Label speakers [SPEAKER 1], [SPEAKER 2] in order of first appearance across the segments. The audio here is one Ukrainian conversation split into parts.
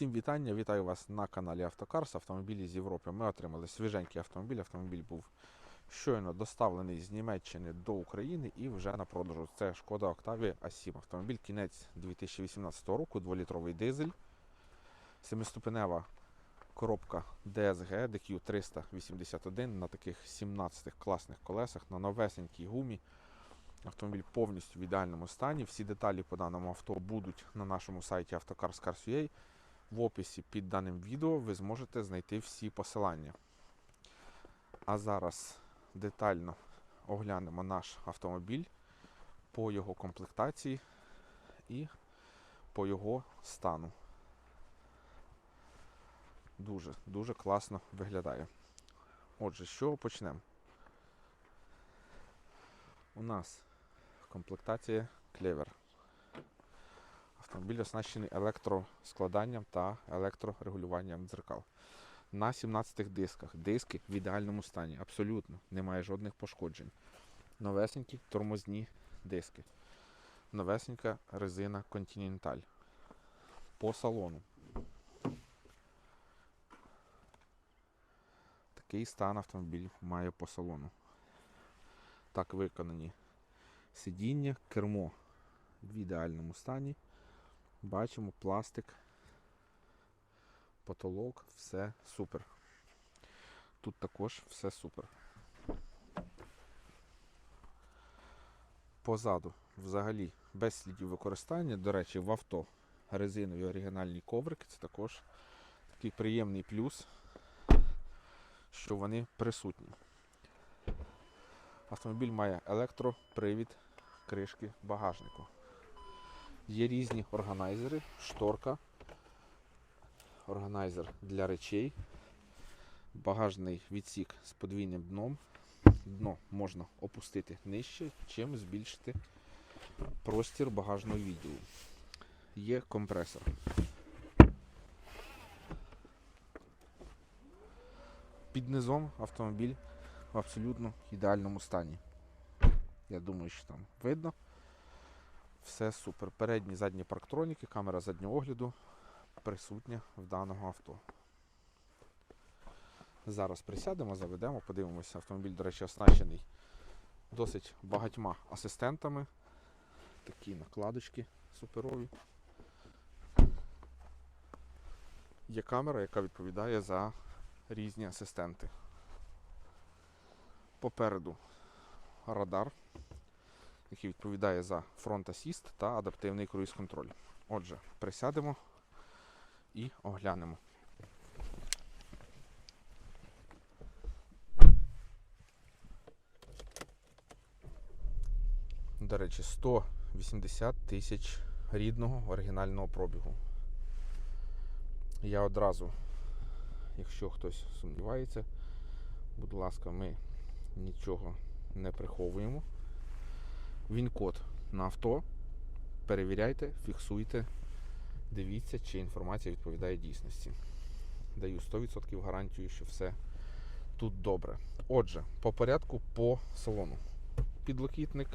[SPEAKER 1] Всім вітання, вітаю вас на каналі Автокарс. Автомобілі з Європи. Ми отримали свіженький автомобіль. Автомобіль був щойно доставлений з Німеччини до України і вже на продажу. Це шкода Octavia A7. Автомобіль кінець 2018 року, 2-літровий дизель, семиступенева коробка DSG DQ 381 на таких 17 класних колесах на новесенькій гумі. Автомобіль повністю в ідеальному стані. Всі деталі по даному авто будуть на нашому сайті автокарс.ua. В описі під даним відео ви зможете знайти всі посилання. А зараз детально оглянемо наш автомобіль по його комплектації і по його стану. Дуже, дуже класно виглядає. Отже, з чого почнемо? У нас комплектація клевер. Автомобіль оснащений електроскладанням та електрорегулюванням дзеркал. На 17 дисках. Диски в ідеальному стані. Абсолютно. Немає жодних пошкоджень. Новесенькі тормозні диски. Новесенька резина Continental. По салону. Такий стан автомобіль має по салону. Так виконані сидіння, кермо в ідеальному стані. Бачимо пластик, потолок, все супер. Тут також все супер. Позаду взагалі без слідів використання. До речі, в авто резинові оригінальні коврики. Це також такий приємний плюс, що вони присутні. Автомобіль має електропривід кришки багажнику. Є різні органайзери, шторка, органайзер для речей, багажний відсік з подвійним дном. Дно можна опустити нижче, чим збільшити простір багажного відділу. Є компресор. Під низом автомобіль в абсолютно ідеальному стані. Я думаю, що там видно. Все супер. Передні задні парктроніки, камера заднього огляду присутня в даного авто. Зараз присядемо, заведемо, подивимося. Автомобіль, до речі, оснащений досить багатьма асистентами. Такі накладочки суперові. Є камера, яка відповідає за різні асистенти. Попереду радар, який відповідає за фронт асіст та адаптивний круїз-контроль. Отже, присядемо і оглянемо. До речі, 180 тисяч рідного оригінального пробігу. Я одразу, якщо хтось сумнівається, будь ласка, ми нічого не приховуємо. Він код на авто. Перевіряйте, фіксуйте, дивіться, чи інформація відповідає дійсності. Даю 100% гарантію, що все тут добре. Отже, по порядку по салону. Підлокітник.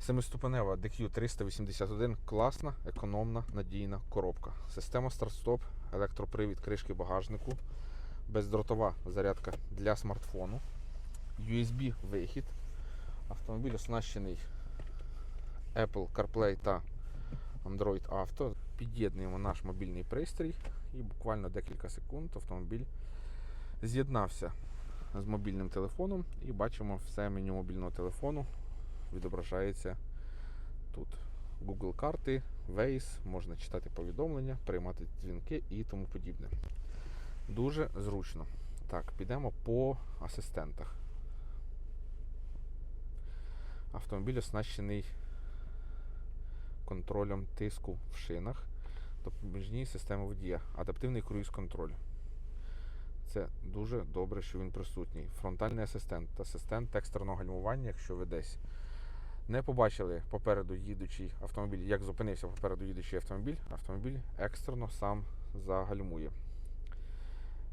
[SPEAKER 1] Семиступенева DQ 381 класна, економна, надійна коробка. Система старт-стоп, електропривід кришки багажнику, бездротова зарядка для смартфону. USB вихід. Автомобіль оснащений Apple CarPlay та Android Auto. Під'єднуємо наш мобільний пристрій і буквально декілька секунд автомобіль з'єднався з мобільним телефоном і бачимо все меню мобільного телефону. Відображається тут Google карти, Waze, можна читати повідомлення, приймати дзвінки і тому подібне. Дуже зручно. Так, підемо по асистентах. Автомобіль оснащений контролем тиску в шинах, допоміжній системи водія, адаптивний круїз-контроль. Це дуже добре, що він присутній. Фронтальний асистент, асистент екстреного гальмування, якщо ви десь не побачили попереду їдучий автомобіль, як зупинився попереду їдучий автомобіль, автомобіль екстрено сам загальмує.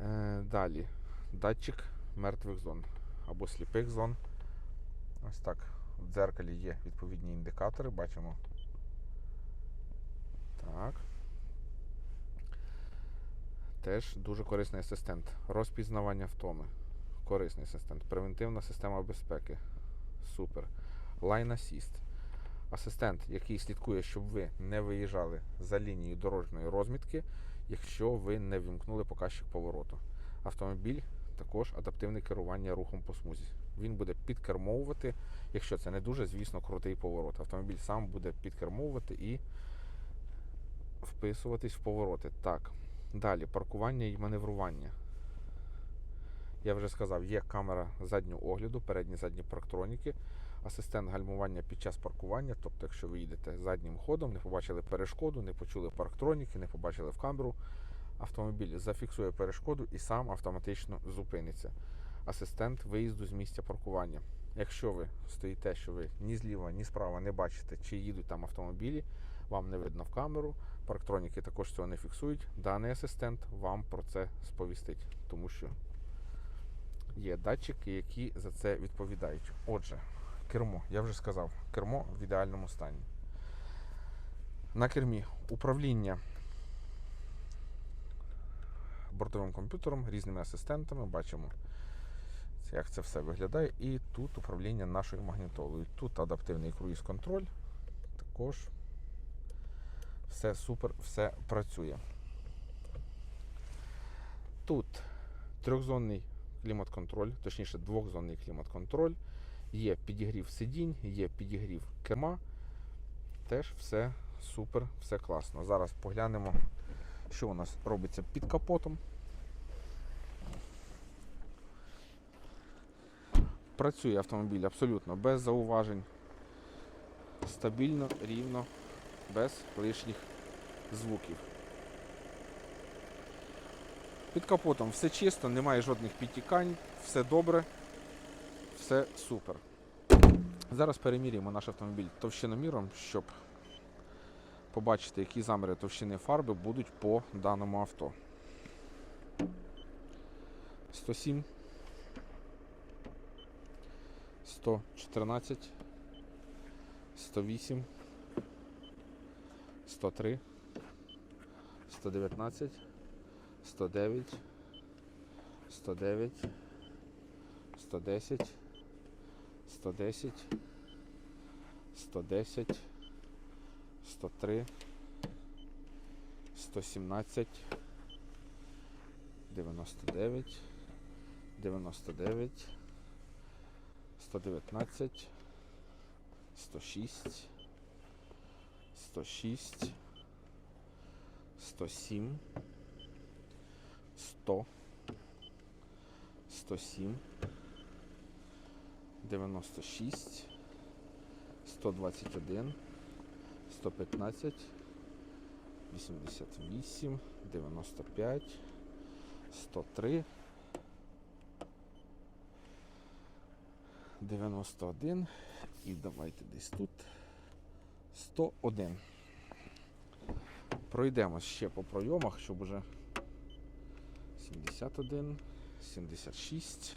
[SPEAKER 1] Е, далі датчик мертвих зон або сліпих зон. Ось так. В дзеркалі є відповідні індикатори, бачимо. Так. Теж дуже корисний асистент. Розпізнавання втоми. Корисний асистент. Превентивна система безпеки. Супер. Line Assist. Асистент, який слідкує, щоб ви не виїжджали за лінію дорожньої розмітки, якщо ви не вімкнули показчик повороту. Автомобіль також адаптивне керування рухом по смузі. Він буде підкермовувати, якщо це не дуже, звісно, крутий поворот. Автомобіль сам буде підкермовувати і вписуватись в повороти. Так. Далі паркування і маневрування. Я вже сказав, є камера заднього огляду, передні задні парктроніки, асистент гальмування під час паркування. Тобто, якщо ви їдете заднім ходом, не побачили перешкоду, не почули парктроніки, не побачили в камеру, автомобіль зафіксує перешкоду і сам автоматично зупиниться. Асистент виїзду з місця паркування. Якщо ви стоїте, що ви ні зліва, ні справа не бачите, чи їдуть там автомобілі, вам не видно в камеру, парктроніки також цього не фіксують. Даний асистент вам про це сповістить, тому що є датчики, які за це відповідають. Отже, кермо, я вже сказав, кермо в ідеальному стані. На кермі управління бортовим комп'ютером, різними асистентами. Бачимо, як це все виглядає. І тут управління нашою магнітолою. Тут адаптивний круїз-контроль. Також все супер, все працює. Тут трьохзонний клімат-контроль, точніше двохзонний клімат-контроль. Є підігрів сидінь, є підігрів керма. Теж все супер, все класно. Зараз поглянемо, що у нас робиться під капотом. Працює автомобіль абсолютно без зауважень. Стабільно, рівно, без лишніх звуків. Під капотом все чисто, немає жодних підтікань, все добре, все супер. Зараз перемірюємо наш автомобіль товщиноміром, щоб побачити, які заміри товщини фарби будуть по даному авто. 107, 114, 108, 103, 119, 109, 109, 110, 110, 110, 103, 117, 99, 99, 119, 106, 106, 107, 100, 107, 96, 121, 115, 88, 95, 103, 91 і давайте десь тут 101. Пройдемо ще по пройомах, щоб уже 71, 76.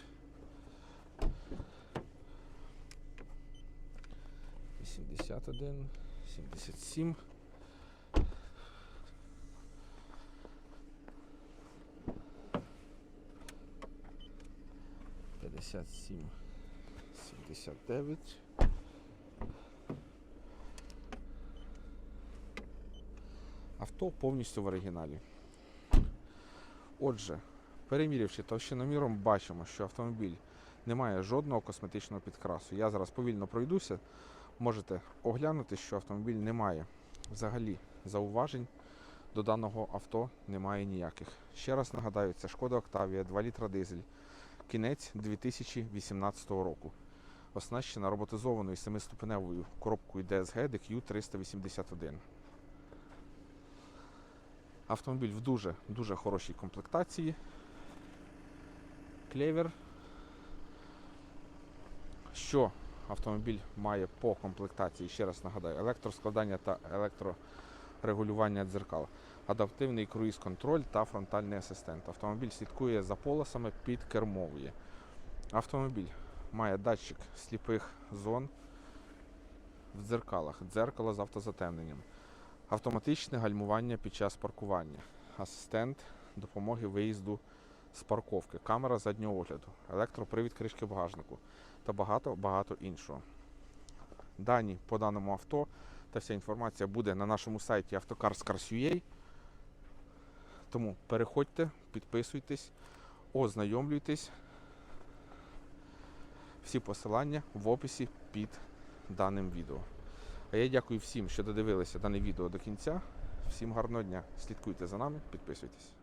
[SPEAKER 1] 81, 77. П'ятдесят сім, сімдесят дев'ять. Авто повністю в оригіналі. Отже, перемірявши товщиноміром, бачимо, що автомобіль не має жодного косметичного підкрасу. Я зараз повільно пройдуся. Можете оглянути, що автомобіль не має взагалі зауважень до даного авто немає ніяких. Ще раз нагадаю, це Шкода Октавія, 2 літра дизель, кінець 2018 року. Оснащена роботизованою 7-ступеневою коробкою DSG DQ 381. Автомобіль в дуже дуже хорошій комплектації. Клевер. Що автомобіль має по комплектації, ще раз нагадаю, електроскладання та електрорегулювання дзеркал, адаптивний круїз-контроль та фронтальний асистент. Автомобіль слідкує за полосами під кермовує. Автомобіль має датчик сліпих зон в дзеркалах, дзеркало з автозатемненням, автоматичне гальмування під час паркування, асистент допомоги виїзду з парковки, камера заднього огляду, електропривід кришки багажнику та багато-багато іншого. Дані по даному авто та вся інформація буде на нашому сайті автокарскars.ua. Тому переходьте, підписуйтесь, ознайомлюйтесь. Всі посилання в описі під даним відео. А я дякую всім, що додивилися дане відео до кінця. Всім гарного дня. Слідкуйте за нами, підписуйтесь.